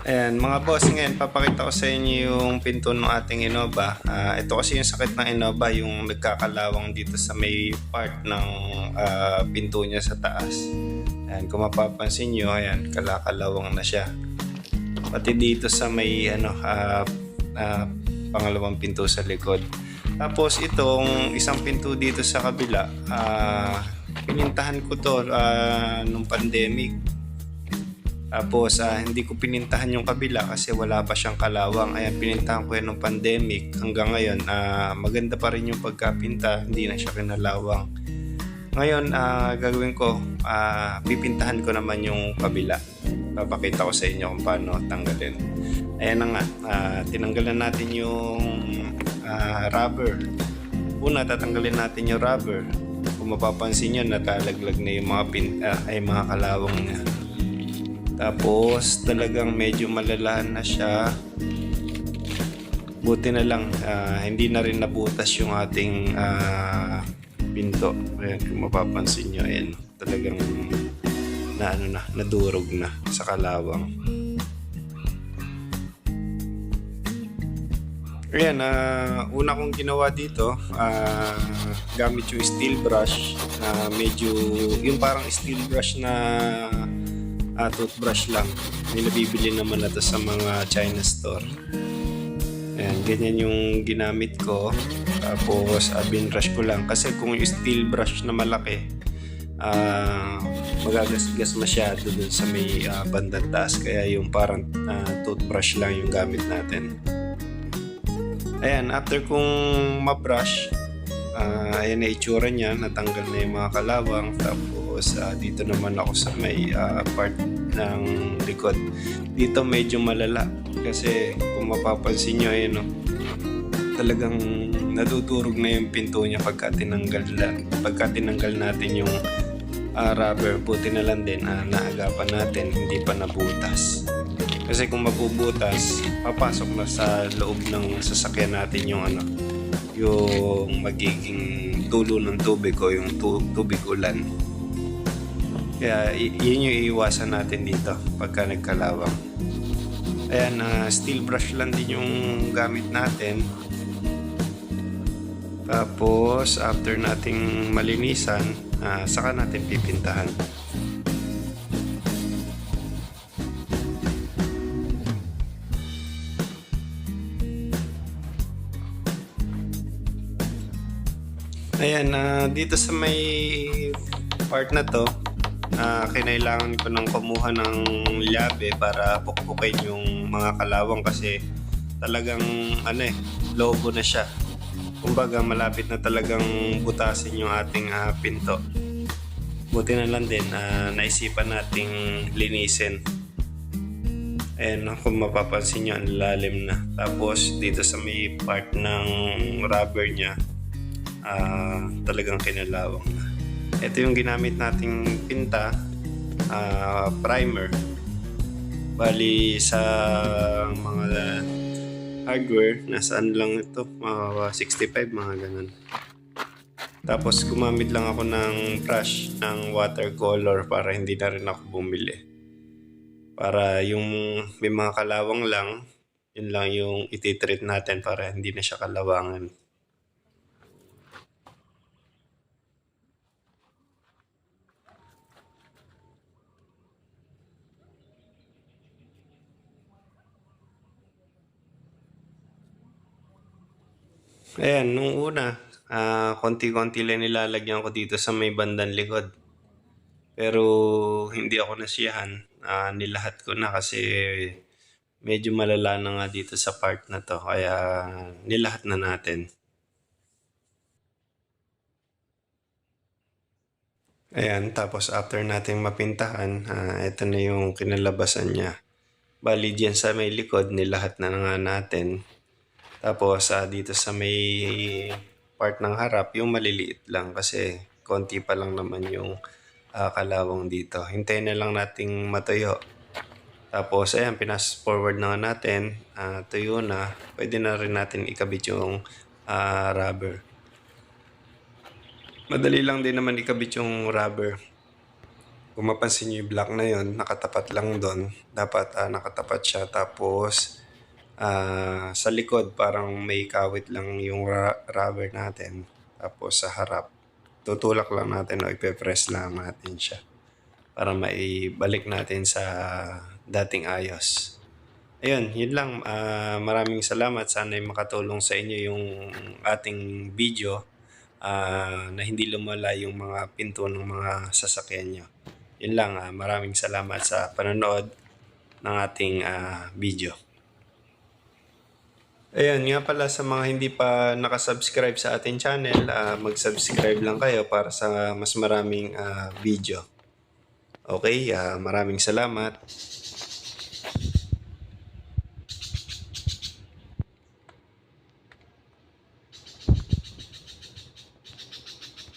Ayan, mga boss, ngayon papakita ko sa inyo yung pinto ng ating Innova. Ah, ito kasi yung sakit ng Innova, yung nagkakalawang dito sa may part ng ah, pinto niya sa taas. Ayan, kung mapapansin nyo, ayan, kalakalawang na siya. Pati dito sa may ano, ah, ah, pangalawang pinto sa likod. Tapos itong isang pinto dito sa kabila, ah, pinintahan ko to ah, nung pandemic. Tapos ah, hindi ko pinintahan yung kabila kasi wala pa siyang kalawang. Ayan, pinintahan ko yan nung pandemic. Hanggang ngayon, ah, maganda pa rin yung pagkapinta. Hindi na siya kinalawang. Ngayon, ah, gagawin ko, ah, pipintahan ko naman yung kabila. Papakita ko sa inyo kung paano tanggalin. Ayan na nga, ah, tinanggalan natin yung ah, rubber. Una, tatanggalin natin yung rubber. Kung mapapansin nyo, natalaglag na yung mga, pin, ah, ay mga kalawang niya. Tapos talagang medyo malalahan na siya. Buti na lang ah, hindi na rin nabutas yung ating ah, pinto. Ayan, kung mapapansin nyo, ayan, talagang na ano na, nadurog na sa kalawang. Ayan, ah, una kong ginawa dito, ah, gamit yung steel brush na medyo, yung parang steel brush na ah, toothbrush lang. May nabibili naman na to sa mga China store. Ayan, ganyan yung ginamit ko. Tapos, uh, binrush ko lang. Kasi kung yung steel brush na malaki, ah magagasgas masyado dun sa may ah, bandang taas. Kaya yung parang ah, toothbrush lang yung gamit natin. Ayan, after kong mabrush, ah ayan na itsura niya. Natanggal na yung mga kalawang. Tapos, ah, dito naman ako sa may ah, part ng likod. Dito medyo malala. Kasi kung mapapansin nyo, ayun o, talagang nadudurog na yung pinto niya pagka tinanggal, pagka tinanggal natin yung ah, rubber. Buti na lang din, ah, naagapan natin, hindi pa nabutas. Kasi kung mabubutas, papasok na sa loob ng sasakyan natin yung ano, yung magiging tulo ng tubig o yung tu- tubig ulan. Kaya yun yung iiwasan natin dito pagka nagkalawang. Ayan, ah, steel brush lang din yung gamit natin. Tapos, after nating malinisan, ah, saka natin pipintahan. Ayan, ah, dito sa may part na to, ah, kinailangan ko nang kumuha ng llabe para pukpukin yung mga kalawang kasi talagang ano eh, lobo na siya. Kumbaga malapit na talagang butasin yung ating ah, pinto. Buti na lang din, ah, naisipan nating linisin. Ayan, kung mapapansin nyo, ang lalim na. Tapos dito sa may part ng rubber niya, ah, talagang kinalawang na. Ito yung ginamit nating pinta, ah, primer. Bali sa mga hardware, nasaan lang ito? Mga 65, mga ganun. Tapos gumamit lang ako ng brush ng watercolor para hindi na rin ako bumili. Para yung may mga kalawang lang, yun lang yung ititreat natin para hindi na siya kalawangan. Ayan, nung una, ah, konti-konti lang nilalagyan ko dito sa may bandang likod. Pero hindi ako nasiyahan. Ah, nilahat ko na kasi medyo malala na nga dito sa part na to. Kaya nilahat na natin. Ayan, tapos after natin mapintahan, ah, ito na yung kinalabasan niya. Bali dyan sa may likod, nilahat na nga natin. Tapos ah, dito sa may part ng harap, yung maliliit lang kasi konti pa lang naman yung ah, kalawang dito. Hintayin na lang nating matuyo. Tapos ayan, pinas forward na natin. Ah, tuyo na. Pwede na rin natin ikabit yung ah, rubber. Madali lang din naman ikabit yung rubber. Kung mapansin nyo yung block na yon nakatapat lang doon. Dapat ah, nakatapat siya. Tapos, ah, sa likod, parang may kawit lang yung ra- rubber natin. Tapos sa harap, tutulak lang natin o ipe-press lang natin siya para maibalik natin sa dating ayos. Ayun, yun lang. Ah, maraming salamat. Sana ay makatulong sa inyo yung ating video ah, na hindi lumala yung mga pinto ng mga sasakyan nyo. Yun lang. ah, maraming salamat sa panonood ng ating ah, video. Ayan, nga pala sa mga hindi pa nakasubscribe sa ating channel, ah, mag-subscribe lang kayo para sa mas maraming ah, video. Okay, ah, maraming salamat.